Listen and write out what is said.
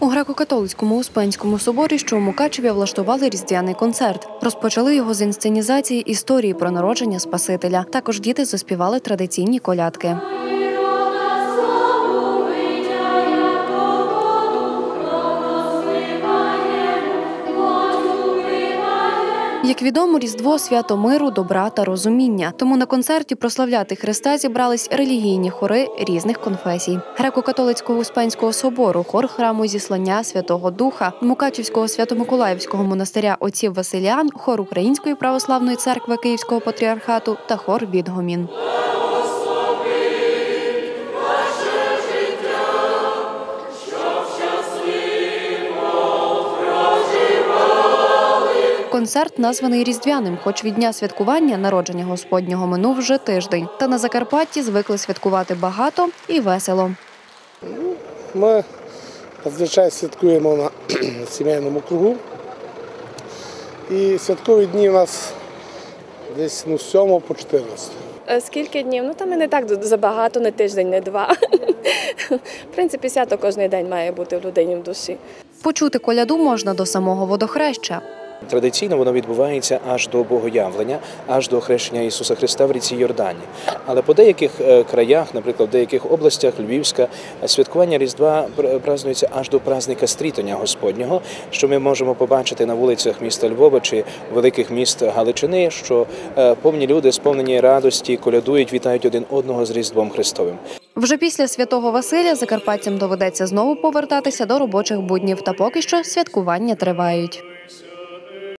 У греко-католицькому Успенському соборі, що у Мукачеві, влаштували різдвяний концерт. Розпочали його з інсценізації історії про народження Спасителя. Також діти заспівали традиційні колядки. Як відомо, Різдво свято миру, добра та розуміння. Тому на концерті прославляти Христа зібрались релігійні хори різних конфесій: греко-католицького Успенського собору, хор храму зіслання Святого Духа, Мукачівського свято-миколаївського монастиря отців Василіан, хор Української православної церкви Київського патріархату та хор відгомін. Концерт названий різдвяним, хоч від дня святкування народження Господнього минув вже тиждень. Та на Закарпатті звикли святкувати багато і весело. Ми зазвичай святкуємо на сімейному кругу. І святкові дні у нас десь ну, з 7 по 14. Е, Скільки днів? Ну там і не так забагато, не тиждень, не два. В принципі, свято кожен день має бути в людині в душі. Почути коляду можна до самого водохреща. Традиційно воно відбувається аж до Богоявлення, аж до хрещення Ісуса Христа в ріці Йордані. Але по деяких е, краях, наприклад, в деяких областях Львівська, святкування Різдва пр- празднується аж до праздника Стрітання Господнього, що ми можемо побачити на вулицях міста Львова чи великих міст Галичини, що е, повні люди, сповнені радості, колядують, вітають один одного з Різдвом Христовим. Вже після святого Василя закарпатцям доведеться знову повертатися до робочих буднів. Та поки що святкування тривають.